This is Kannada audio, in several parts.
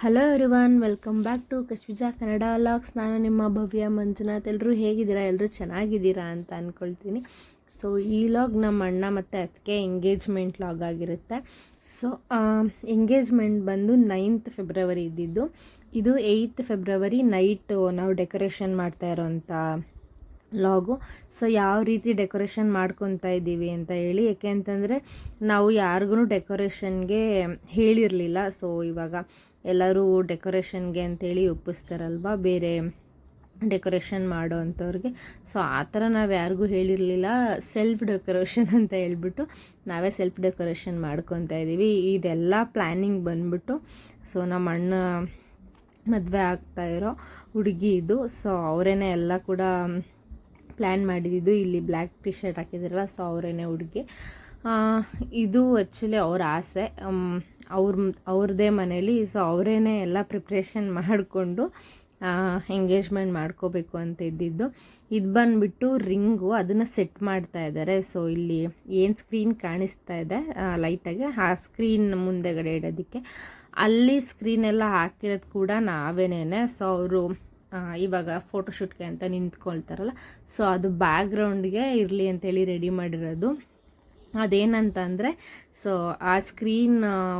Hello everyone welcome back to Kashvija Kannada vlogs ನಾನು ನಿಮ್ಮ ಭವ್ಯ ಮಂಜುನಾಥ್. ಎಲ್ಲರೂ ಹೇಗಿದ್ದೀರಾ? ಎಲ್ಲರೂ ಚೆನ್ನಾಗಿದ್ದೀರಾ ಅಂತ ಅಂದ್ಕೊಳ್ತೀನಿ ಸೊ ಈ ಲಾಗ್ ನಮ್ಮ ಅಣ್ಣ ಮತ್ತು ಅದಕ್ಕೆ ಎಂಗೇಜ್ಮೆಂಟ್ ಲಾಗ್ ಆಗಿರುತ್ತೆ. ಸೊ ಎಂಗೇಜ್ಮೆಂಟ್ ಬಂದು ನೈನ್ತ್ ಫೆಬ್ರವರಿ ಇದ್ದಿದ್ದು. ಇದು ಏಯ್ತ್ ಫೆಬ್ರವರಿ ನೈಟು ನಾವು ಡೆಕೋರೇಷನ್ ಮಾಡ್ತಾ ಇರೋಂಥ ಲಾಗು ಸೊ ಯಾವ ರೀತಿ ಡೆಕೋರೇಷನ್ ಮಾಡ್ಕೊತಾ ಇದ್ದೀವಿ ಅಂತ ಹೇಳಿ ಯಾಕೆ ಅಂತಂದರೆ ನಾವು ಯಾರಿಗೂ ಡೆಕೋರೇಷನ್ಗೆ ಹೇಳಿರಲಿಲ್ಲ. ಸೊ ಇವಾಗ ಎಲ್ಲರೂ ಡೆಕೋರೇಷನ್ಗೆ ಅಂತೇಳಿ ಒಪ್ಪಿಸ್ತಾರಲ್ವ, ಬೇರೆ ಡೆಕೋರೇಷನ್ ಮಾಡೋ ಅಂಥವ್ರಿಗೆ. ಸೊ ಆ ಥರ ನಾವು ಯಾರಿಗೂ ಹೇಳಿರಲಿಲ್ಲ. ಸೆಲ್ಫ್ ಡೆಕೋರೇಷನ್ ಅಂತ ಹೇಳ್ಬಿಟ್ಟು ನಾವೇ ಸೆಲ್ಫ್ ಡೆಕೋರೇಷನ್ ಮಾಡ್ಕೊತಾ ಇದ್ದೀವಿ. ಇದೆಲ್ಲ ಪ್ಲ್ಯಾನಿಂಗ್ ಬಂದ್ಬಿಟ್ಟು ಸೊ ನಮ್ಮ ಅಣ್ಣ ಮದುವೆ ಆಗ್ತಾ ಇರೋ ಹುಡುಗಿ ಇದು. ಸೊ ಅವರೇನೆ ಎಲ್ಲ ಕೂಡ ಪ್ಲ್ಯಾನ್ ಮಾಡಿದ್ದು ಇಲ್ಲಿ ಬ್ಲ್ಯಾಕ್ ಟಿ ಶರ್ಟ್ ಹಾಕಿದ್ರಲ್ಲ ಸೊ ಅವರೇನೆ ಹುಡುಗಿ. ಇದು ಆ್ಯಕ್ಚುಲಿ ಅವ್ರ ಆಸೆ. ಅವ್ರ ಅವ್ರದ್ದೇ ಮನೇಲಿ ಸೊ ಅವರೇನೆ ಎಲ್ಲ ಪ್ರಿಪ್ರೇಷನ್ ಮಾಡಿಕೊಂಡು ಎಂಗೇಜ್ಮೆಂಟ್ ಮಾಡ್ಕೋಬೇಕು ಅಂತ ಇದ್ದಿದ್ದು. ಇದು ಬಂದುಬಿಟ್ಟು ರಿಂಗು ಅದನ್ನು ಸೆಟ್ ಮಾಡ್ತಾ ಇದ್ದಾರೆ ಸೊ ಇಲ್ಲಿ ಏನು ಸ್ಕ್ರೀನ್ ಕಾಣಿಸ್ತಾ ಇದೆ ಲೈಟಾಗಿ ಆ ಸ್ಕ್ರೀನ್ ಮುಂದೆಗಡೆ ಇಡೋದಕ್ಕೆ. ಅಲ್ಲಿ ಸ್ಕ್ರೀನೆಲ್ಲ ಹಾಕಿರೋದು ಕೂಡ ನಾವೇನೇ ಸೊ ಅವರು ಇವಾಗ ಫೋಟೋಶೂಟ್ಗೆ ಅಂತ ನಿಂತ್ಕೊಳ್ತಾರಲ್ಲ. ಸೊ ಅದು ಬ್ಯಾಕ್ಗ್ರೌಂಡ್ಗೆ ಇರಲಿ ಅಂತೇಳಿ ರೆಡಿ ಮಾಡಿರೋದು. ಅದೇನಂತಂದರೆ ಸೊ ಆ ಸ್ಕ್ರೀನ್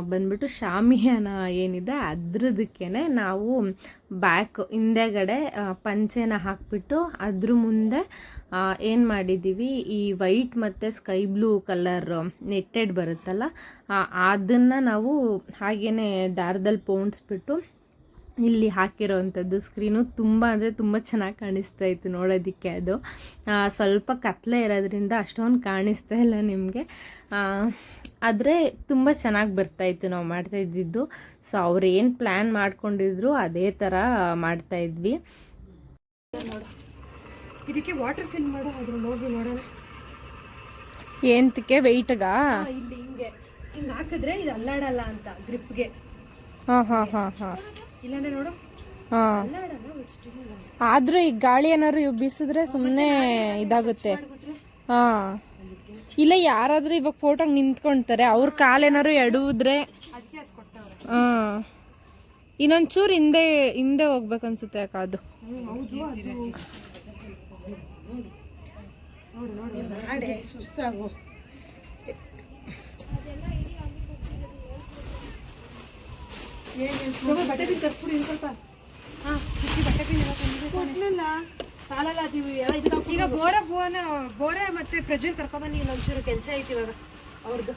ಬಂದ್ಬಿಟ್ಟು ಶಾಮಿಯಾನ ಏನಿದೆ ಅದ್ರದಕ್ಕೇ ನಾವು ಬ್ಯಾಕ್ ಹಿಂದೆಗಡೆ ಪಂಚೆನ ಹಾಕ್ಬಿಟ್ಟು ಅದ್ರ ಮುಂದೆ ಏನು ಮಾಡಿದ್ದೀವಿ ಈ ವೈಟ್ ಮತ್ತು ಸ್ಕೈ ಬ್ಲೂ ಕಲರ್ ನೆಟ್ಟೆಡ್ ಬರುತ್ತಲ್ಲ ಅದನ್ನು ನಾವು ಹಾಗೇ ದಾರದಲ್ಲಿ ಪೋಣಿಸ್ಬಿಟ್ಟು ಇಲ್ಲಿ ಹಾಕಿರೋವಂಥದ್ದು ಸ್ಕ್ರೀನು ತುಂಬ ಅಂದರೆ ತುಂಬ ಚೆನ್ನಾಗಿ ಕಾಣಿಸ್ತಾ ಇತ್ತು ನೋಡೋದಕ್ಕೆ ಅದು. ಸ್ವಲ್ಪ ಕತ್ಲೆ ಇರೋದ್ರಿಂದ ಅಷ್ಟೊಂದು ಕಾಣಿಸ್ತಾ ಇಲ್ಲ ನಿಮಗೆ. ಆದರೆ ತುಂಬ ಚೆನ್ನಾಗಿ ಬರ್ತಾಯಿತ್ತು ನಾವು ಮಾಡ್ತಾ ಇದ್ದಿದ್ದು. ಸೊ ಅವ್ರು ಏನು ಪ್ಲ್ಯಾನ್ ಮಾಡ್ಕೊಂಡಿದ್ರು ಅದೇ ಥರ ಮಾಡ್ತಾ ಇದ್ವಿ. ಇದಕ್ಕೆ ವಾಟರ್ ಫಿಲ್ ಮಾಡು ಅದ್ರ ಹೋಗಿ ನೋಡೋಣ. ಏಂತಕ್ಕೆ ವೆಯ್ಟ್ಗಾ ಇಲ್ಲಿ ಹಿಂಗೆ. ಹಿಂಗೆ ಹಾಕಿದ್ರೆ ಇದು ಅಲ್ಲಾಡಲ್ಲ ಅಂತ ಗ್ರಿಪ್ಗೆ ಹಾಂ ಹಾಂ ಹಾಂ ಹಾಂ. ಇಲ್ಲಾಂದ್ರೆ ನೋಡು ಹಾಂ. ಆದರೂ ಈ ಗಾಳಿ ಏನಾದ್ರು ಇವ್ ಬೀಸಿದ್ರೆ ಸುಮ್ಮನೆ ಇದಾಗುತ್ತೆ. ಹಾಂ. ಇಲ್ಲ ಯಾರಾದರೂ ಇವಾಗ ಫೋಟೋ ನಿಂತ್ಕೊಳ್ತಾರೆ ಅವ್ರ ಕಾಲೇನಾದ್ರು ಎಡುವುದ್ರೆ ಹಾಂ. ಇನ್ನೊಂಚೂರು ಹಿಂದೆ ಹಿಂದೆ ಹೋಗ್ಬೇಕನ್ಸುತ್ತೆ ಯಾಕೆ ಅದು. ಸುಸ್ತಾಗು. ಬಟ್ಟೆ ಬಿದ್ದು ತರ್ಸ್ಬಿಡು ಇನ್ನು ಸ್ವಲ್ಪ. ಹಾ ಬಟ್ಟೆ ಸಾಲಲ್ಲ ಎಲ್ಲ ಇದಕ್ಕೆ ಈಗ ಬೋರ ಬೋನ ಬೋರ ಮತ್ತೆ ಪ್ರಜ್ವಲ್ ಕರ್ಕೊಂಬನ್ನಿ ಒಂಚೂರು ಕೆಲಸ ಐತಿ ಇವಾಗ. ಅವ್ರದ್ದು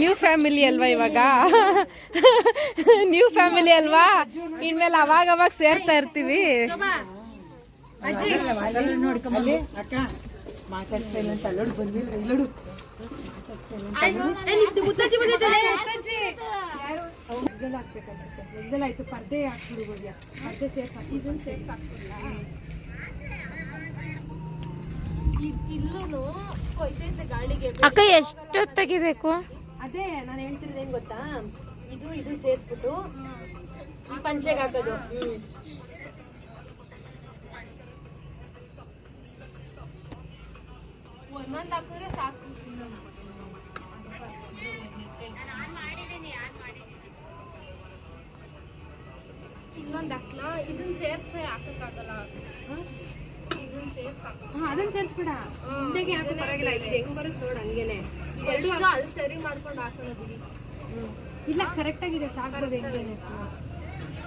ನ್ಯೂ ಫ್ಯಾಮಿಲಿ ಅಲ್ವಾ ಇವಾಗ? ನ್ಯೂ ಫ್ಯಾಮಿಲಿ ಅಲ್ವಾ? ಇನ್ಮೇಲೆ ಅವಾಗ ಅವಾಗ ಸೇರ್ತಾ ಇರ್ತೀವಿ. ಅಕ್ಕ ಮಾತಾಡ್ತಾ ಇಲ್ಲ ಅಂತ ಅಲ್ಲೋಡು ಬಂದಿಲ್ಲ ಇಲ್ಲೋಡು. ಮುದ್ದಜ್ಜಿ ಹಾಕ್ಬೇಕನ್ಸುತ್ತೆ ಆಯ್ತು ಪರ್ದೆ ಹಾಕ್ಬಿಡ್ಬೋದ್ಯ ಪರ್ದೆ ಸೇರ್ಸ್ ಹಾಕಿ ಇದನ್ನ ಸೇರ್ಸ್ ಹಾಕ್ಬಿಡಲ್ಲ ಅಕ್ಕ ಎಷ್ಟು ತೆಗಿಬೇಕು ಅದೇ ನಾನು ಹೇಳ್ತಿರೋದು ಏನ್ ಗೊತ್ತಾ? ಇದು ಇದು ಸೇರಿಸ್ಬಿಟ್ಟು ಈ ಪಂಚೆಗೆ ಹಾಕೋದು. ಹ್ಮ್ ಹಾ, ಅದನ್ನ ಸೇರ್ಸ್ಬಿಡ. ಹಿಂದೆಗೆ ಯಾಕೆ ಪರವಾಗಿಲ್ಲ ಇದು ಹೆಂಗ್ ಬರುತ್ತೆ ನೋಡು ಹಂಗೇನೆ. ಎರಡು ಅಲ್ಲಿ ಸರಿ ಮಾಡ್ಕೊಂಡು ಹಾಕೋದು ಇಲ್ಲ ಕರೆಕ್ಟ್ ಆಗಿದೆ ಸಾಕ್ಬೋದು ಹೆಂಗೇನೆ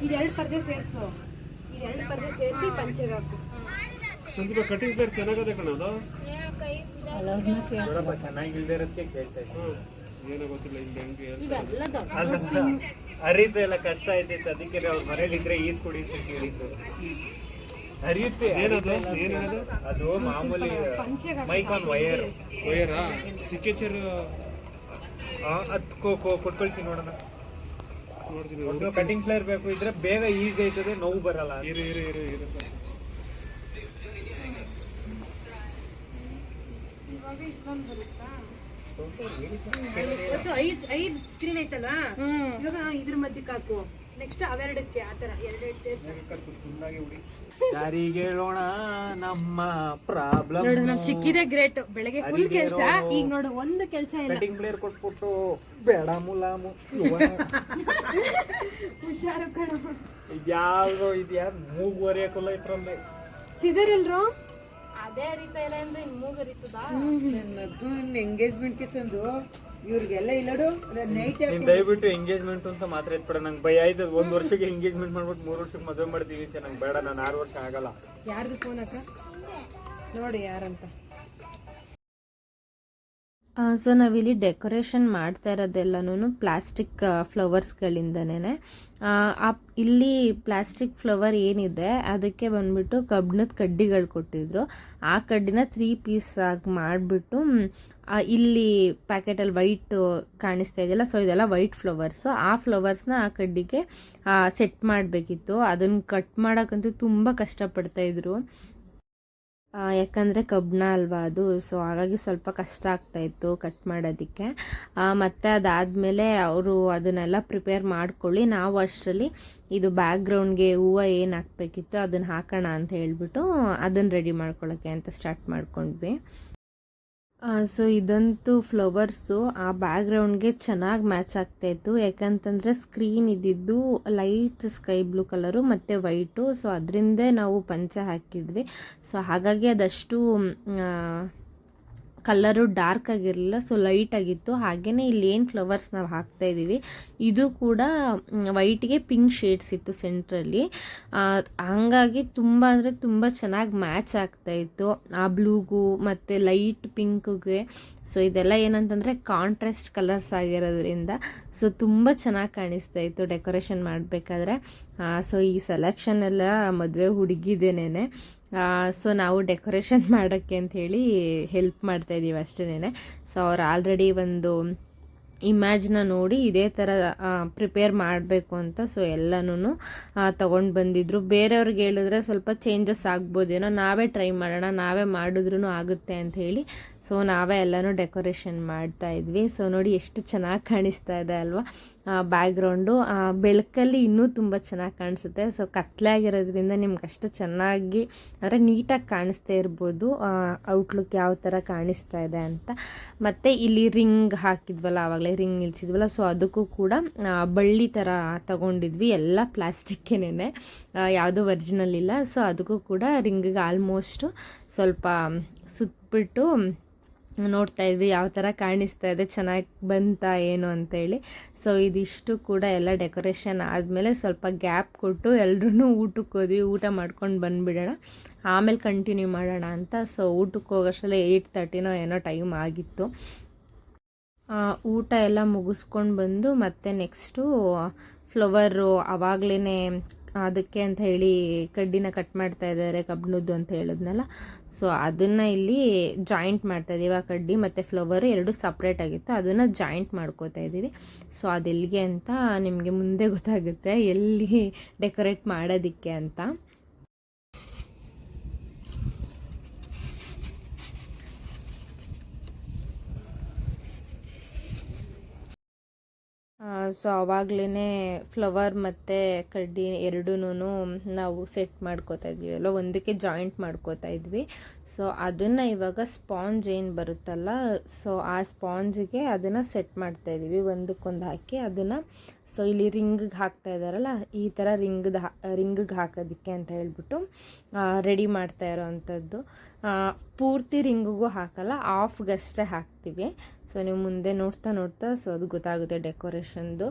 ಇದೆರಡು ಪರ್ದೆ ಸೇರ್ಸು. ಇದೆರಡು ಪರ್ದೆ ಸೇರಿಸಿ ಪಂಚೆಗೆ ಹಾಕು. ಸಂದೀಪ ಕಟಿಂಗ್ ಚೆನ್ನಾಗದೆ ಕಣದು ಚೆನ್ನಾಗಿಲ್ದೇ ಇರೋದಕ್ಕೆ ಕೇಳ್ತಾ ಇದ್ದೀನಿ. ಏನೋ ಗೊತ್ತಿಲ್ಲ ಇಲ್ಲಿ ಹೆಂಗೆ ಹರಿದು ಎಲ್ಲ ಕಷ್ಟ ಆಯ್ತಿತ್ತು ಅದಕ್ಕೆ ನಾವು ಮನೇಲಿದ್ರೆ ಈಸ್ ಕುಡಿ ಅಂತ ಹೇಳಿದ್ದು. ಹರಿಯುತ್ತೆ ಏನದು? ಹರಿತಾ ಇಲ್ಲ ಏನ್ ಅದು ಮಾಮೂಲಿ ಮೈಕ್ ಆನ್ ವಯರ್. ವಯರಾ? ಸಿಕ್ಕೇಚರ್ ಅದು ಕೊಟ್ಕೊಳ್ಸಿ ನೋಡೋಣ. ನೋಡ್ತೀನಿ ಒಂದು ಕಟಿಂಗ್ ಪ್ಲೇಯರ್ ಬೇಕು ಇದ್ರೆ ಬೇಗ ಈಸಿ ಆಯ್ತದೆ ನೋವು ಬರಲ್ಲ ಇರು ಇರು ಇರು ಇರು. ಇವತ್ತು ಐದ್ ಐದ್ ಸ್ಕ್ರೀನ್ ಐತಲ್ವಾ? ಇವಾಗ ಇದ್ರ ಮಧ್ಯಕ್ಕೆ ಹಾಕು ನೆಕ್ಸ್ಟ್ ಅವೆರಡಕ್ಕೆ ಆತರ ಎರಡೆರಡು ಸೇರ್ಸಿ. ಯಾರಿಗೆ ಹೇಳೋಣ ನಮ್ಮ ಪ್ರಾಬ್ಲಮ್ ನೋಡು ನಮ್ ಚಿಕ್ಕಿದೆ ಗ್ರೇಟ್ ಬೆಳಗ್ಗೆ ಫುಲ್ ಕೆಲಸ. ಈಗ ನೋಡು ಒಂದು ಕೆಲಸ ಇಲ್ಲ. ಕಟಿಂಗ್ ಪ್ಲೇಯರ್ ಕೊಟ್ಬಿಟ್ಟು ಬೇಡ ಮುಲಾಮು ಹುಷಾರು ಕಣೋ. ಇದ್ಯಾವ್ದೋ ಇದ್ಯಾ? ಮೂಗುವರೆ ಕೊಲ್ಲ ಇದ್ರಲ್ಲಿ. ಸಿದರ್ ಇಲ್ರೋ? ಅದೇ ಅರಿತಾ ಇಲ್ಲ ಅಂದ್ರೆ ಎಂಗೇಜ್ಮೆಂಟ್ ಕಿಸಂದು ಇವ್ರಿಗೆಲ್ಲ ಇಲ್ಲಡು ನೈಟ್ ನೀನ್ ದಯವಿಟ್ಟು ಎಂಗೇಜ್ಮೆಂಟ್ ಅಂತ ಮಾತ್ರ ಎತ್ಬೇಡ. ನಂಗೆ ಭಯ ಆಯ್ತು. ಒಂದ್ ವರ್ಷಕ್ಕೆ ಎಂಗೇಜ್ಮೆಂಟ್ ಮಾಡ್ಬಿಟ್ಟು ಮೂರ್ ವರ್ಷಕ್ಕೆ ಮದುವೆ ಮಾಡ್ತೀವಿ ಅಂತ ನಂಗೆ ಬೇಡ ನಾನು ಆರು ವರ್ಷ ಆಗಲ್ಲ. ಯಾರ್ದು ಫೋನ್ ಅಕ್ಕ? ನೋಡಿ ಯಾರಂತ. ಸೊ ನಾವಿಲ್ಲಿ ಡೆಕೋರೇಷನ್ ಮಾಡ್ತಾ ಇರೋದೆಲ್ಲನೂ ಪ್ಲಾಸ್ಟಿಕ್ ಫ್ಲವರ್ಸ್ಗಳಿಂದನೇ ಇಲ್ಲಿ ಪ್ಲಾಸ್ಟಿಕ್ ಫ್ಲವರ್ ಏನಿದೆ ಅದಕ್ಕೆ ಬಂದ್ಬಿಟ್ಟು ಕಬ್ಬಿಣದ ಕಡ್ಡಿಗಳು ಕೊಟ್ಟಿದ್ರು. ಆ ಕಡ್ಡಿನ ತ್ರೀ ಪೀಸ್ ಆಗಿ ಮಾಡಿಬಿಟ್ಟು ಇಲ್ಲಿ ಪ್ಯಾಕೆಟಲ್ಲಿ ವೈಟ್ ಕಾಣಿಸ್ತಾ ಇದೆಯಲ್ಲ ಸೊ ಇದೆಲ್ಲ ವೈಟ್ ಫ್ಲವರ್ಸು ಆ ಫ್ಲವರ್ಸ್ನ ಆ ಕಡ್ಡಿಗೆ ಸೆಟ್ ಮಾಡಬೇಕಿತ್ತು. ಅದನ್ನು ಕಟ್ ಮಾಡೋಕ್ಕಂತೂ ತುಂಬ ಕಷ್ಟಪಡ್ತಾಯಿದ್ರು ಆ, ಯಾಕಂದರೆ ಕಬ್ಬಣ ಅಲ್ವಾ ಅದು ಸೊ ಹಾಗಾಗಿ ಸ್ವಲ್ಪ ಕಷ್ಟ ಆಗ್ತಾಯಿತ್ತು ಕಟ್ ಮಾಡೋದಕ್ಕೆ. ಮತ್ತು ಅದಾದಮೇಲೆ ಅವರು ಅದನ್ನೆಲ್ಲ ಪ್ರಿಪೇರ್ ಮಾಡ್ಕೊಳ್ಳಿ, ನಾವು ಅಷ್ಟರಲ್ಲಿ ಇದು ಬ್ಯಾಕ್ಗ್ರೌಂಡ್ಗೆ ಹೂವು ಏನು ಹಾಕಬೇಕಿತ್ತು ಅದನ್ನು ಹಾಕೋಣ ಅಂತ ಹೇಳಿಬಿಟ್ಟು ಅದನ್ನು ರೆಡಿ ಮಾಡ್ಕೊಳ್ಳೋಕ್ಕೆ ಅಂತ ಸ್ಟಾರ್ಟ್ ಮಾಡ್ಕೊಂಡ್ವಿ. ಸೊ ಇದಂತೂ ಫ್ಲವರ್ಸು ಆ ಬ್ಯಾಕ್ಗ್ರೌಂಡ್ಗೆ ಚೆನ್ನಾಗಿ ಮ್ಯಾಚ್ ಆಗ್ತಾಯಿತ್ತು ಯಾಕಂತಂದರೆ ಸ್ಕ್ರೀನ್ ಇದ್ದಿದ್ದು ಲೈಟ್ ಸ್ಕೈ ಬ್ಲೂ ಕಲರು ಮತ್ತು ವೈಟು ಸೊ ಅದರಿಂದೇ ನಾವು ಪಂಚೆ ಹಾಕಿದ್ವಿ. ಸೊ ಹಾಗಾಗಿ ಅದಷ್ಟು ಕಲರು ಡಾರ್ಕ್ ಆಗಿರಲಿಲ್ಲ, ಸೊ ಲೈಟ್ ಆಗಿತ್ತು. ಹಾಗೆಯೇ ಇಲ್ಲಿ ಏನು ಫ್ಲವರ್ಸ್ ನಾವು ಹಾಕ್ತಾ ಇದ್ದೀವಿ ಇದು ಕೂಡ ವೈಟ್ಗೆ ಪಿಂಕ್ ಶೇಡ್ಸ್ ಇತ್ತು ಸೆಂಟ್ರಲ್ಲಿ. ಹಾಗಾಗಿ ತುಂಬ ಅಂದರೆ ತುಂಬ ಚೆನ್ನಾಗಿ ಮ್ಯಾಚ್ ಆಗ್ತಾ ಇತ್ತು. ಆ ಬ್ಲೂಗೂ ಮತ್ತು ಲೈಟ್ ಪಿಂಕ್ಗೆ, ಸೊ ಇದೆಲ್ಲ ಏನಂತಂದರೆ ಕಾಂಟ್ರಾಸ್ಟ್ ಕಲರ್ಸ್ ಆಗಿರೋದ್ರಿಂದ, ಸೊ ತುಂಬ ಚೆನ್ನಾಗಿ ಕಾಣಿಸ್ತಾ ಇತ್ತು ಡೆಕೋರೇಷನ್ ಮಾಡಬೇಕಾದ್ರೆ. ಸೊ ಈ ಸೆಲೆಕ್ಷನ್ ಎಲ್ಲ ಮದುವೆ ಹುಡುಗಿದೇನೆ ಸೊ ನಾವು ಡೆಕೋರೇಷನ್ ಮಾಡೋಕ್ಕೆ ಅಂತ ಹೇಳಿ ಹೆಲ್ಪ್ ಮಾಡ್ತಾ ಇದ್ದೀವಿ ಅಷ್ಟೇನೆ. ಸೊ ಅವ್ರು ಆಲ್ರೆಡಿ ಒಂದು ಇಮ್ಯಾಜ್ನ ನೋಡಿ ಇದೇ ಥರ ಪ್ರಿಪೇರ್ ಮಾಡಬೇಕು ಅಂತ ಸೊ ಎಲ್ಲನೂ ತೊಗೊಂಡು ಬಂದಿದ್ರು. ಬೇರೆಯವ್ರಿಗೆ ಹೇಳಿದ್ರೆ ಸ್ವಲ್ಪ ಚೇಂಜಸ್ ಆಗ್ಬೋದೇನೋ, ನಾವೇ ಟ್ರೈ ಮಾಡೋಣ, ನಾವೇ ಮಾಡಿದ್ರೂ ಆಗುತ್ತೆ ಅಂತ ಹೇಳಿ ಸೊ ನಾವೇ ಎಲ್ಲನೂ ಡೆಕೋರೇಷನ್ ಮಾಡ್ತಾ ಇದ್ವಿ. ಸೊ ನೋಡಿ ಎಷ್ಟು ಚೆನ್ನಾಗಿ ಕಾಣಿಸ್ತಾ ಇದೆ ಅಲ್ವಾ? ಬ್ಯಾಕ್ಗ್ರೌಂಡು ಬೆಳಕಲ್ಲಿ ಇನ್ನೂ ತುಂಬ ಚೆನ್ನಾಗಿ ಕಾಣಿಸುತ್ತೆ. ಸೊ ಕತ್ಲೆ ಆಗಿರೋದ್ರಿಂದ ನಿಮ್ಗೆ ಅಷ್ಟು ಚೆನ್ನಾಗಿ, ಅಂದರೆ ನೀಟಾಗಿ ಕಾಣಿಸ್ತಾ ಇರ್ಬೋದು. ಔಟ್ಲುಕ್ ಯಾವ ಥರ ಕಾಣಿಸ್ತಾ ಇದೆ ಅಂತ. ಮತ್ತು ಇಲ್ಲಿ ರಿಂಗ್ ಹಾಕಿದ್ವಲ್ಲ, ಆವಾಗಲೇ ರಿಂಗ್ ನಿಲ್ಸಿದ್ವಲ್ಲ. ಸೊ ಅದಕ್ಕೂ ಕೂಡ ಬಳ್ಳಿ ಥರ ತಗೊಂಡಿದ್ವಿ. ಎಲ್ಲ ಪ್ಲಾಸ್ಟಿಕ್ಕೇನೆ ಯಾವುದೂ ಒರಿಜಿನಲ್ ಇಲ್ಲ. ಸೊ ಅದಕ್ಕೂ ಕೂಡ ರಿಂಗಿಗೆ ಆಲ್ಮೋಸ್ಟು ಸ್ವಲ್ಪ ಸುತ್ತಬಿಟ್ಟು ನೋಡ್ತಾ ಇದ್ವಿ, ಯಾವ ಥರ ಕಾಣಿಸ್ತಾ ಇದೆ, ಚೆನ್ನಾಗಿ ಬಂತಾ ಏನು ಅಂತೇಳಿ ಸೊ ಇದಿಷ್ಟು ಕೂಡ ಎಲ್ಲ ಡೆಕೋರೇಷನ್ ಆದಮೇಲೆ ಸ್ವಲ್ಪ ಗ್ಯಾಪ್ ಕೊಟ್ಟು ಎಲ್ರೂ ಊಟಕ್ಕೆ ಹೋದ್ವಿ, ಊಟ ಮಾಡ್ಕೊಂಡು ಬಂದುಬಿಡೋಣ. ಆಮೇಲೆ ಕಂಟಿನ್ಯೂ ಮಾಡೋಣ ಅಂತ. ಸೊ ಊಟಕ್ಕೆ ಹೋಗೋಷ್ಟರಲ್ಲಿ ಏಯ್ಟ್ ತರ್ಟಿನೋ ಏನೋ ಟೈಮ್ ಆಗಿತ್ತು. ಊಟ ಎಲ್ಲ ಮುಗಿಸ್ಕೊಂಡು ಬಂದು ಮತ್ತೆ ನೆಕ್ಸ್ಟು ಫ್ಲವರು ಆವಾಗಲೇ ಅದಕ್ಕೆ ಅಂತ ಹೇಳಿ ಕಡ್ಡಿನ ಕಟ್ ಮಾಡ್ತಾ ಇದ್ದಾರೆ ಕಬ್ಬಿಣದ್ದು ಅಂತ ಹೇಳಿದ್ನಲ್ಲ. ಸೊ ಅದನ್ನು ಇಲ್ಲಿ ಜಾಯಿಂಟ್ ಮಾಡ್ತಾ ಇದ್ದೀವಿ. ಆ ಕಡ್ಡಿ ಮತ್ತು ಫ್ಲವರ್ ಎರಡು ಸಪ್ರೇಟ್ ಆಗಿತ್ತು. ಅದನ್ನು ಜಾಯಿಂಟ್ ಮಾಡ್ಕೋತಾ ಇದ್ದೀವಿ. ಸೊ ಅದೆಲ್ಲಿಗೆ ಅಂತ ನಿಮಗೆ ಮುಂದೆ ಗೊತ್ತಾಗುತ್ತೆ. ಎಲ್ಲಿ ಡೆಕೋರೇಟ್ ಮಾಡೋದಕ್ಕೆ ಅಂತ. ಸೊ ಆವಾಗಲೇ ಫ್ಲವರ್ ಮತ್ತು ಕಡ್ಡಿ ಎರಡೂ ನಾವು ಸೆಟ್ ಮಾಡ್ಕೋತಾ ಇದ್ವಿ. ಅಲ್ಲ ಒಂದಕ್ಕೆ ಜಾಯಿಂಟ್ ಮಾಡ್ಕೋತಾ ಇದ್ವಿ. ಸೊ ಅದನ್ನು ಇವಾಗ ಸ್ಪಾಂಜ್ ಏನು ಬರುತ್ತಲ್ಲ ಸೊ ಆ ಸ್ಪಾಂಜಿಗೆ ಅದನ್ನು ಸೆಟ್ ಮಾಡ್ತಾ ಇದ್ದೀವಿ ಒಂದಕ್ಕೊಂದು ಹಾಕಿ ಅದನ್ನು ಸೊ ಇಲ್ಲಿ ರಿಂಗಿಗೆ ಹಾಕ್ತಾ ಇದ್ದಾರಲ್ಲ ಈ ಥರ ರಿಂಗ್ ರಿಂಗಿಗೆ ಹಾಕೋದಕ್ಕೆ ಅಂತ ಹೇಳ್ಬಿಟ್ಟು ರೆಡಿ ಮಾಡ್ತಾ ಇರೋ ಅಂಥದ್ದು ಪೂರ್ತಿ ರಿಂಗಿಗೂ ಹಾಕಲ್ಲ ಆಫ್ಗಷ್ಟೇ ಹಾಕ್ತೀವಿ. ಸೊ ನೀವು ಮುಂದೆ ನೋಡ್ತಾ ನೋಡ್ತಾ ಸೊ ಅದು ಗೊತ್ತಾಗುತ್ತೆ ಡೆಕೋರೇಷನ್ದು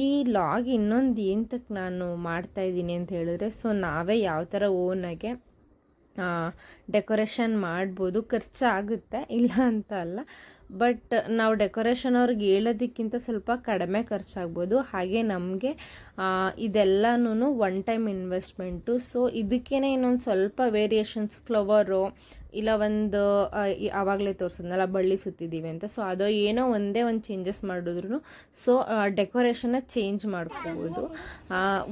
ಈ ಲಾಗ್ ಇನ್ನೊಂದು ಎಂತಕ್ಕೆ ನಾನು ಮಾಡ್ತಾ ಇದ್ದೀನಿ ಅಂತ ಹೇಳಿದ್ರೆ ಸೊ ನಾವೇ ಯಾವ ಥರ ಓನಾಗೆ ಡೆಕೋರೇಷನ್ ಮಾಡ್ಬೋದು, ಖರ್ಚಾಗುತ್ತೆ, ಇಲ್ಲ ಅಂತ ಅಲ್ಲ. ಬಟ್ ನಾವು ಡೆಕೋರೇಷನ್ ಅವ್ರಿಗೆ ಹೇಳೋದಕ್ಕಿಂತ ಸ್ವಲ್ಪ ಕಡಿಮೆ ಖರ್ಚಾಗ್ಬೋದು. ಹಾಗೆ ನಮಗೆ ಇದೆಲ್ಲನೂ ಒನ್ ಟೈಮ್ ಇನ್ವೆಸ್ಟ್ಮೆಂಟು ಸೊ ಇದಕ್ಕೇ ಇನ್ನೊಂದು ಸ್ವಲ್ಪ ವೇರಿಯೇಷನ್ಸ್ ಫ್ಲವರು ಇಲ್ಲ ಒಂದು ಆವಾಗಲೇ ತೋರಿಸಿದ್ನಲ್ಲ, ಬಳ್ಳಿ ಸುತ್ತಿದ್ದೀವಿ ಅಂತ. ಸೊ ಅದು ಏನೋ ಒಂದೇ ಒಂದು ಚೇಂಜಸ್ ಮಾಡಿದ್ರು ಸೊ ಡೆಕೋರೇಷನ್ನ ಚೇಂಜ್ ಮಾಡ್ಕೋಬೋದು.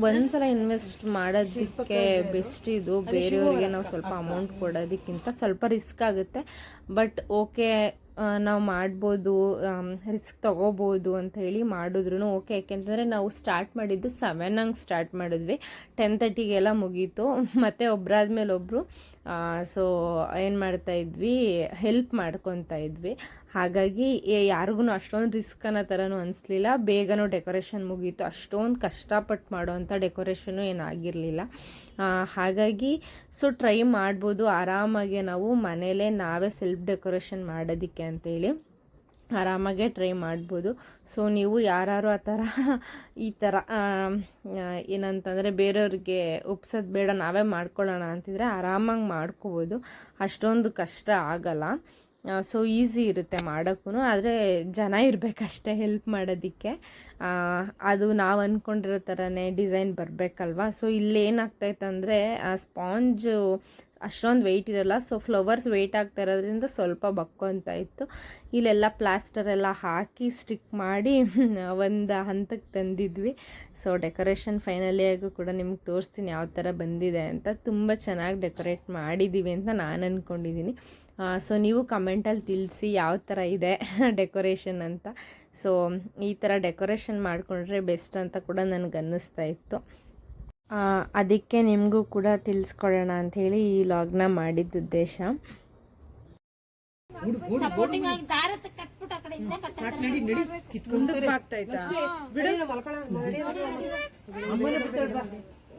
ಒಂದು ಸಲ ಇನ್ವೆಸ್ಟ್ ಮಾಡೋದಕ್ಕೆ ಬೆಸ್ಟ್ ಇದು. ಬೇರೆಯವ್ರಿಗೆ ನಾವು ಸ್ವಲ್ಪ ಅಮೌಂಟ್ ಕೊಡೋದಕ್ಕಿಂತ ಸ್ವಲ್ಪ ರಿಸ್ಕ್ ಆಗುತ್ತೆ. ಬಟ್ ಓಕೆ ನಾವು ಮಾಡ್ಬೋದು ರಿಸ್ಕ್ ತೊಗೋಬೋದು ಅಂತ ಹೇಳಿ ಮಾಡಿದ್ರು ಓಕೆ ಯಾಕೆಂತಂದರೆ ನಾವು ಸ್ಟಾರ್ಟ್ ಮಾಡಿದ್ದು ಸೆವೆನ್ ಹಂಗೆ ಸ್ಟಾರ್ಟ್ ಮಾಡಿದ್ವಿ. ಟೆನ್ ತರ್ಟಿಗೆಲ್ಲ ಮುಗೀತು. ಮತ್ತು ಒಬ್ಬರಾದ್ಮೇಲೆ ಒಬ್ಬರು ಸೊ ಏನು ಮಾಡ್ತಾ ಇದ್ವಿ? ಹೆಲ್ಪ್ ಮಾಡ್ಕೊತಾ ಇದ್ವಿ. ಹಾಗಾಗಿ ಯಾರಿಗೂ ಅಷ್ಟೊಂದು ರಿಸ್ಕ್ ಅನ್ನೋ ಥರನೂ ಅನಿಸ್ಲಿಲ್ಲ. ಬೇಗನೂ ಡೆಕೋರೇಷನ್ ಮುಗೀತು. ಅಷ್ಟೊಂದು ಕಷ್ಟಪಟ್ಟು ಮಾಡೋವಂಥ ಡೆಕೋರೇಷನು ಏನಾಗಿರಲಿಲ್ಲ ಹಾಗಾಗಿ ಸೊ ಟ್ರೈ ಮಾಡ್ಬೋದು. ಆರಾಮಾಗಿ ನಾವು ಮನೇಲೇ ನಾವೇ ಸೆಲ್ಫ್ ಡೆಕೋರೇಷನ್ ಮಾಡೋದಕ್ಕೆ ಅಂತೇಳಿ. ಆರಾಮಾಗೆ ಟ್ರೈ ಮಾಡ್ಬೋದು. ಸೊ, ನೀವು ಯಾರು ಆ ಥರ ಈ ಥರ ಏನಂತಂದರೆ ಬೇರೆಯವ್ರಿಗೆ ಒಪ್ಸೋದು ಬೇಡ, ನಾವೇ ಮಾಡ್ಕೊಳ್ಳೋಣ ಅಂತಿದ್ರೆ ಆರಾಮಾಗಿ ಮಾಡ್ಕೋಬೋದು. ಅಷ್ಟೊಂದು ಕಷ್ಟ ಆಗಲ್ಲ. ಸೊ, ಈಸಿ ಇರುತ್ತೆ ಮಾಡೋಕ್ಕೂ ಆದರೆ ಜನ ಇರಬೇಕಷ್ಟೇ ಹೆಲ್ಪ್ ಮಾಡೋದಕ್ಕೆ. ಅದು ನಾವು ಅಂದ್ಕೊಂಡಿರೋ ಥರನೇ ಡಿಸೈನ್ ಬರಬೇಕಲ್ವಾ? ಸೊ ಇಲ್ಲಿ ಏನಾಗ್ತೈತೆ ಅಂದರೆ ಸ್ಪಾಂಜು ಅಷ್ಟೊಂದು ವೆಯ್ಟ್ ಇರೋಲ್ಲ. ಸೊ ಫ್ಲವರ್ಸ್ ವೆಯ್ಟ್ ಆಗ್ತಾ ಇರೋದ್ರಿಂದ ಸ್ವಲ್ಪ ಬಕ್ಕೊಂತ ಇತ್ತು. ಇಲ್ಲೆಲ್ಲ ಪ್ಲಾಸ್ಟರ್ ಎಲ್ಲ ಹಾಕಿ ಸ್ಟಿಕ್ ಮಾಡಿ ಒಂದು ಹಂತಕ್ಕೆ ತಂದಿದ್ವಿ. ಸೊ ಡೆಕೋರೇಷನ್ ಫೈನಲಿಯಾಗೂ ಕೂಡ ನಿಮ್ಗೆ ತೋರಿಸ್ತೀನಿ ಯಾವ ಥರ ಬಂದಿದೆ ಅಂತ. ತುಂಬ ಚೆನ್ನಾಗಿ ಡೆಕೋರೇಟ್ ಮಾಡಿದ್ದೀವಿ ಅಂತ ನಾನು ಅಂದ್ಕೊಂಡಿದ್ದೀನಿ ಸೊ ನೀವು ಕಮೆಂಟಲ್ಲಿ ತಿಳಿಸಿ ಯಾವ ಥರ ಇದೆ ಡೆಕೋರೇಷನ್ ಅಂತ. ಸೊ ಈ ಥರ ಡೆಕೋರೇಷನ್ ಮಾಡಿಕೊಂಡ್ರೆ ಬೆಸ್ಟ್ ಅಂತ ಕೂಡ ನನಗೆ ಅನ್ನಿಸ್ತಾ ಇತ್ತು ಆ, ಅದಕ್ಕೆ ನಿಮಗೂ ಕೂಡ ತಿಳಿಸ್ಕೊಡೋಣ ಅಂಥೇಳಿ ಈ ಲಾಗ್ನ ಮಾಡಿದ್ದ ಉದ್ದೇಶ. ಸಪೋರ್ಟಿಂಗ್ ಆಗಿ ದಾರ ಕಟ್ಬಿಟ್ಟು ಆ ಕಡೆ ಇಂದ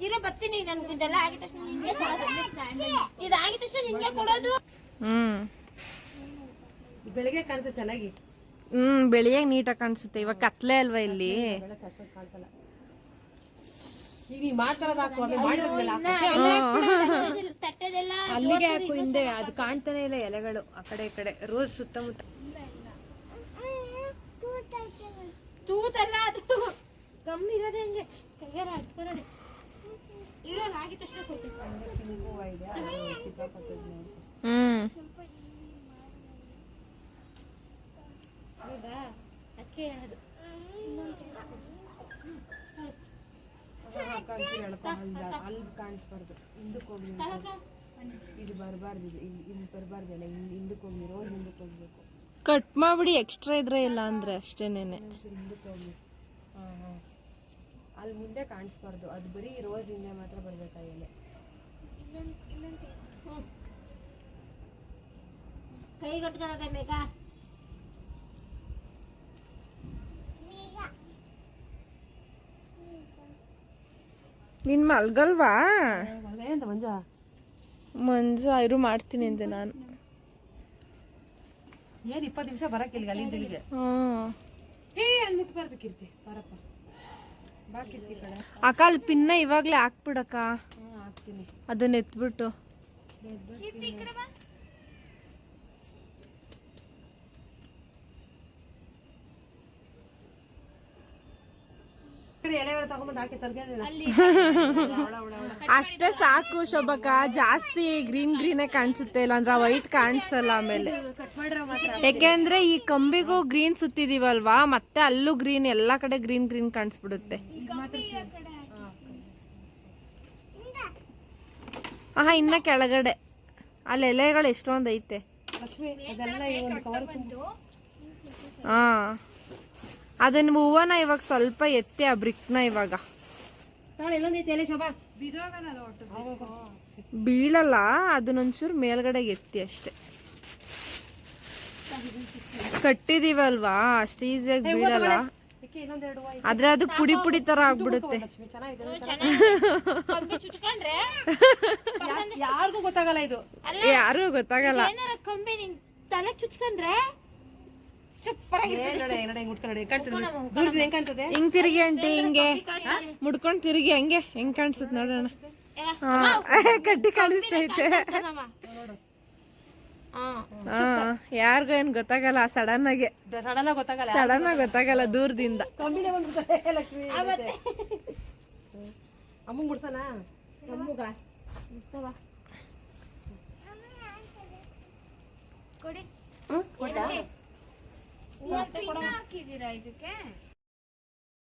ಇರೋ ಬರ್ತೀನಿ. ನನ್ಗೆ ಇದೆಲ್ಲ ಆಗಿದ ತಕ್ಷಣ ನಿನ್ಗೆ ಕೊಡೋದು. ಇದಾಗಿದ ತಕ್ಷಣ ನಿನ್ಗೆ ಕೊಡೋದು. ಹ್ಞೂ ಬೆಳಿಗ್ಗೆ ಕಾಣ್ತದೆ ಚೆನ್ನಾಗಿ. ಹ್ಞೂ ಬೆಳಿಗ್ಗೆ ನೀಟಾಗಿ ಕಾಣಿಸುತ್ತೆ. ಇವಾಗ ಕತ್ಲೆ ಅಲ್ವಾ ಇಲ್ಲಿ? ಅಲ್ಲಿಗೆ ಹಾಕು ಹಿಂದೆ. ಅದು ಕಾಣ್ತಾನೆ ಇಲ್ಲ ಎಲೆಗಳು. ಆ ಕಡೆ ಈ ಕಡೆ. ರೋಸ್ ಸುತ್ತಮುತ್ತ. ತೂತಲ್ಲ ಅದು. ಕಮ್ಮಿ ಇರೋದೇ ಹಂಗೆ. ಕೈಯಾರ ಹಟ್ಕೊಳ್ಳೋದೆ ಇರೋದು ಆಗಿದ ತಕ್ಷಣ ಕೊಡ್ತೀನಿ ಹ್ಞೂ ಹೌದಾ ಅದಕ್ಕೆ ಹೇಳೋದು. ಅಲ್ಲಿ ಕಾಣಿಸ್ಬಾರ್ದು. ಹಿಂದಕ್ಕೆ ಹೋಗಿ ಇದು ಬರಬಾರ್ದು ಇದು. ಇಲ್ಲಿ ಇಲ್ಲಿ ಬರಬಾರ್ದಲ್ಲ. ಹಿಂದ್ ಹಿಂದಕ್ಕೆ ಹೋಗಿ ರೋಸ್ ಹಿಂದಕ್ಕೆ ಹೋಗ್ಬೇಕು. ಕಟ್ ಮಾಡಿಬಿಡಿ ಎಕ್ಸ್ಟ್ರಾ ಇದ್ರೆ ಇಲ್ಲ ಅಂದರೆ ಅಷ್ಟೇನೆ. ಹಿಂದಕ್ಕೆ ಹೋಗಿ ಹಾಂ ಹಾಂ ಅಲ್ಲಿ ಮುಂದೆ ಕಾಣಿಸ್ಬಾರ್ದು. ಅದು ಬರೀ ರೋಸ್ ಹಿಂದೆ ಮಾತ್ರ ಬರ್ಬೇಕಾ ಎಲೆ? ಕೈ ಕಟ್ಕೊಳ್ಳೋದೆ ಮೇಘ ನಿನ್ನ ಮಲ್ಗಲ್ವಾ? ಮಂಜ. ಮಂಜು ಇರು ಮಾಡ್ತೀನಿ ಅಂದೆ ನಾನು. ಏನ್ ಇಪ್ಪತ್ತು ನಿಮಿಷ ಬರಕ್ಕೆ ಇಲ್ಲಿಗೆ ಅಲ್ಲಿಂದ ಇಲ್ಲಿಗೆ? ಏ ಅಲ್ಲಿ ಮುಟ್ಬಾರ್ದು ಕೀರ್ತಿ. ಬರಪ್ಪ. ಬಾ ಕೀರ್ತಿ ಕಡೆ. ಅಕ್ಕ ಅಲ್ಲಿ ಪಿನ್ನ ಇವಾಗಲೇ ಹಾಕ್ಬಿಡಕ್ಕ ಹಾಕ್ತೀನಿ. ಅದನ್ನ ಎತ್ಬಿಟ್ಟು ಈ ಕಡೆ ಎಲೆಗಳು ತಗೊಂಡ್ಬಂದು ಹಾಕಿ ತಲ್ಗೆ ಅಷ್ಟೇ ಸಾಕು ಶೋಭಕ ಜಾಸ್ತಿ ಗ್ರೀನ್ ಗ್ರೀನೇ ಕಾಣಿಸುತ್ತೆ ಇಲ್ಲಾಂದ್ರೆ ವೈಟ್ ಕಾಣಿಸಲ್ಲ ಆಮೇಲೆ. ಯಾಕೆಂದ್ರೆ ಈ ಕಂಬಿಗೂ ಗ್ರೀನ್ ಸುತ್ತಿದೀವಲ್ವಾ ಮತ್ತೆ ಅಲ್ಲೂ ಗ್ರೀನ್ ಎಲ್ಲಾ ಕಡೆ ಗ್ರೀನ್ ಗ್ರೀನ್ ಕಾಣಿಸ್ಬಿಡುತ್ತೆ. ಆಹಾ ಇನ್ನ ಕೆಳಗಡೆ. ಅಲ್ಲಿ ಎಲೆಗಳು ಎಷ್ಟೊಂದು ಐತೆ ಲಕ್ಷ್ಮಿ ಅದೆಲ್ಲ ಈ ಒಂದು ಕವರ್ ತುಂಬ ಹಾ. ಅದನ್ನ ಹೂವನ ಇವಾಗ ಸ್ವಲ್ಪ ಎತ್ತಿ ಆ ಬ್ರಿಕ್ನ ಇವಾಗ. ಬೀಳಲ್ಲ ಅದನ್ನೊಂಚೂರು ಮೇಲ್ಗಡೆ ಎತ್ತಿ ಅಷ್ಟೆ. ಕಟ್ಟಿದೀವಲ್ವಾ? ಅಷ್ಟು ಈಸಿಯಾಗಿ ಬೀಳಲ್ಲ. ಆದ್ರೆ ಅದು ಪುಡಿ ಪುಡಿ ತರ ಆಗ್ಬಿಡುತ್ತೆ. ಯಾರಿಗೂ ಗೊತ್ತಾಗಲ್ಲ ಇದು. ಯಾರು ಗೊತ್ತಾಗಲ್ಲ. ಏನಾರ ಕಂಬಿ ನಿನ್ ತಲೆ ಚುಚ್ಕೊಂಡ್ರೆ ಸೂಪರ್ ಆಗಿ ಏ ನೋಡಿ ನೋಡಿ ಹಿಂಗ್ ತಿರುಗಿ ಅಂಟಿ ಹಿಂಗೆ. ಮುಡ್ಕೊಂಡ್ ತಿರುಗಿ ಹಂಗೆ. ಹೆಂಗ್ ಕಾಣಿಸುತ್ತೆ ನೋಡೋಣ ಕಟ್ಟಿ ಕಾಣಿಸ್ತೈತೆ ಹಾ. ಯಾರಿಗೂ ಏನ್ ಗೊತ್ತಾಗಲ್ಲ ಸಡನ್ ಆಗಿ. ಸಡನ್ ಆಗಿ ಗೊತ್ತಾಗಲ್ಲ ಸಡನ್ ಆಗಿ ಗೊತ್ತಾಗಲ್ಲ. ದೂರದಿಂದ. ಅಮ್ಮಂಗ್ ಬಿಡ್ಸಣ ಕೊಡಿ.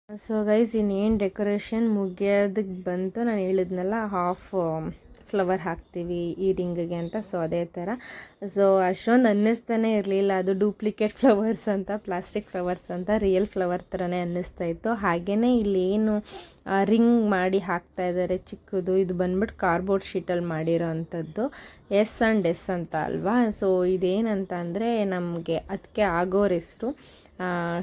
ಸೊ ಗೈಸ್ ಇನ್ನೇನು ಡೆಕೋರೇಷನ್ ಮುಗಿಯೋದಕ್ಕೆ ಬಂತು ನಾನು ಹೇಳಿದ್ನಲ್ಲ ಹಾಫ್ ಫ್ಲವರ್ ಹಾಕ್ತೀವಿ ಈ ರಿಂಗಿಗೆ ಅಂತ. ಸೊ ಅದೇ ಥರ ಸೊ ಅಷ್ಟೊಂದು ಅನ್ನಿಸ್ತಾನೆ ಇರಲಿಲ್ಲ ಅದು ಡೂಪ್ಲಿಕೇಟ್ ಫ್ಲವರ್ಸ್ ಅಂತ ಪ್ಲಾಸ್ಟಿಕ್ ಫ್ಲವರ್ಸ್ ಅಂತ ರಿಯಲ್ ಫ್ಲವರ್ ಥರನೇ ಅನ್ನಿಸ್ತಾ ಇತ್ತು. ಹಾಗೆಯೇ ಇಲ್ಲಿ ಏನು ರಿಂಗ್ ಮಾಡಿ ಹಾಕ್ತಾ ಇದ್ದಾರೆ ಚಿಕ್ಕದು, ಇದು ಬಂದ್ಬಿಟ್ಟು ಕಾರ್ಬೋರ್ಡ್ ಶೀಟಲ್ಲಿ ಮಾಡಿರೋ ಅಂಥದ್ದು. ಎಸ್ ಆ್ಯಂಡ್ ಎಸ್ ಅಂತ ಅಲ್ವಾ? ಸೊ ಇದೇನಂತ ಅಂದರೆ ನಮಗೆ ಅದಕ್ಕೆ ಆಗೋರ ಹೆಸರು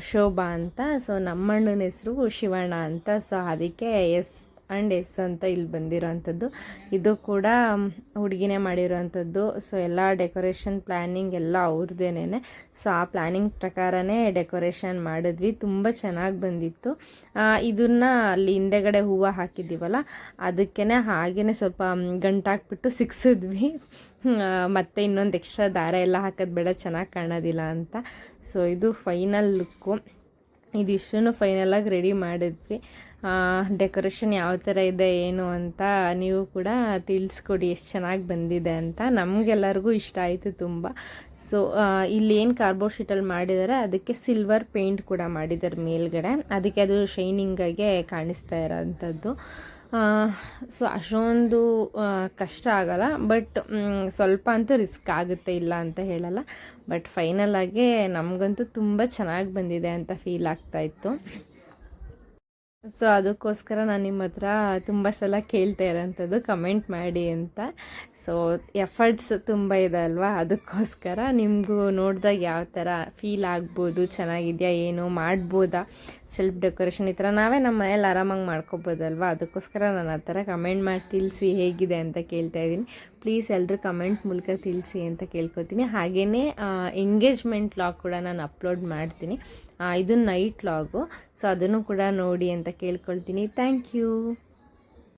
ಶೋಭಾ ಅಂತ. ಸೊ ನಮ್ಮಣ್ಣನ ಹೆಸರು ಶಿವಣ್ಣ ಅಂತ. ಸೊ ಅದಕ್ಕೆ ಎಸ್ ಆ್ಯಂಡ್ ಎಸ್ ಅಂತ ಇಲ್ಲಿ ಬಂದಿರೋವಂಥದ್ದು ಇದು ಕೂಡ ಹುಡುಗಿನೇ ಮಾಡಿರೋವಂಥದ್ದು ಸೊ ಎಲ್ಲ ಡೆಕೋರೇಷನ್ ಪ್ಲ್ಯಾನಿಂಗ್ ಎಲ್ಲ ಅವ್ರದ್ದೇನೆ ಸೊ ಆ ಪ್ಲ್ಯಾನಿಂಗ್ ಪ್ರಕಾರನೇ ಡೆಕೋರೇಷನ್ ಮಾಡಿದ್ವಿ. ತುಂಬ ಚೆನ್ನಾಗಿ ಬಂದಿತ್ತು. ಇದನ್ನು ಅಲ್ಲಿ ಹಿಂದೆಗಡೆ ಹೂವು ಹಾಕಿದ್ದೀವಲ್ಲ ಅದಕ್ಕೇ ಹಾಗೇ ಸ್ವಲ್ಪ ಗಂಟಾಕ್ಬಿಟ್ಟು ಸಿಕ್ಸಿದ್ವಿ. ಮತ್ತು ಇನ್ನೊಂದು ಎಕ್ಸ್ಟ್ರಾ ದಾರ ಎಲ್ಲ ಹಾಕೋದು ಬೇಡ, ಚೆನ್ನಾಗಿ ಕಾಣೋದಿಲ್ಲ ಅಂತ. ಸೊ ಇದು ಫೈನಲ್ ಲುಕ್ಕು ಇದಿಷ್ಟನ್ನು ಫೈನಲಾಗಿ ರೆಡಿ ಮಾಡಿದ್ವಿ. ಡೆಕೋರೇಷನ್ ಯಾವ ಥರ ಇದೆ, ಏನು ಅಂತ ನೀವು ಕೂಡ ತಿಳಿಸ್ಕೊಡಿ, ಎಷ್ಟು ಚೆನ್ನಾಗಿ ಬಂದಿದೆ ಅಂತ ನಮಗೆಲ್ಲರಿಗೂ ಇಷ್ಟ ಆಯಿತು ತುಂಬ. ಸೊ ಇಲ್ಲಿ ಏನು ಕಾರ್ಬೋರ್ಡ್ ಶೀಟಲ್ಲಿ ಮಾಡಿದ್ದಾರೆ ಅದಕ್ಕೆ ಸಿಲ್ವರ್ ಪೇಂಟ್ ಕೂಡ ಮಾಡಿದ್ದಾರೆ ಮೇಲ್ಗಡೆ. ಅದಕ್ಕೆ ಅದು ಶೈನಿಂಗಾಗೆ ಕಾಣಿಸ್ತಾ ಇರೋವಂಥದ್ದು ಸೊ ಅಷ್ಟೊಂದು ಕಷ್ಟ ಆಗಲ್ಲ ಬಟ್ ಸ್ವಲ್ಪ ಅಂತೂ ರಿಸ್ಕ್ ಆಗುತ್ತೆ ಇಲ್ಲ ಅಂತ ಹೇಳಲ್ಲ. ಬಟ್ ಫೈನಲಾಗಿ ನಮಗಂತೂ ತುಂಬ ಚೆನ್ನಾಗಿ ಬಂದಿದೆ ಅಂತ ಫೀಲ್ ಆಗ್ತಾಯಿತ್ತು ಸೊ ಅದಕ್ಕೋಸ್ಕರ ನಾನು ನಿಮ್ಮ ಹತ್ರ ತುಂಬ ಸಲ ಕೇಳ್ತಾ ಇರೋಂಥದ್ದು ಕಮೆಂಟ್ ಮಾಡಿ ಅಂತ. ಸೊ ಎಫರ್ಟ್ಸ್ ತುಂಬ ಇದೆ ಅಲ್ವಾ? ಅದಕ್ಕೋಸ್ಕರ ನಿಮಗೂ ನೋಡಿದಾಗ ಯಾವ ಥರ ಫೀಲ್ ಆಗ್ಬೋದು, ಚೆನ್ನಾಗಿದೆಯಾ, ಏನು, ಮಾಡ್ಬೋದಾ? ಸೆಲ್ಫ್ ಡೆಕೋರೇಷನ್ ಈ ಥರ ನಾವೇ ನಮ್ಮ ಮನೇಲಿ ಆರಾಮಾಗಿ ಮಾಡ್ಕೋಬೋದಲ್ವಾ? ಅದಕ್ಕೋಸ್ಕರ ನಾನು ಆ ಥರ ಕಮೆಂಟ್ ಮಾಡಿ ತಿಳಿಸಿ ಹೇಗಿದೆ ಅಂತ ಕೇಳ್ತಾ ಇದ್ದೀನಿ. ಪ್ಲೀಸ್ ಎಲ್ಲರೂ ಕಮೆಂಟ್ ಮೂಲಕ ತಿಳಿಸಿ ಅಂತ ಕೇಳ್ಕೊತೀನಿ. ಹಾಗೆಯೇ ಎಂಗೇಜ್ಮೆಂಟ್ ಲಾಗ್ ಕೂಡ ನಾನು ಅಪ್ಲೋಡ್ ಮಾಡ್ತೀನಿ. ಇದು ನೈಟ್ ಲಾಗು ಸೊ ಅದನ್ನು ಕೂಡ ನೋಡಿ ಅಂತ ಕೇಳ್ಕೊಳ್ತೀನಿ. Thank you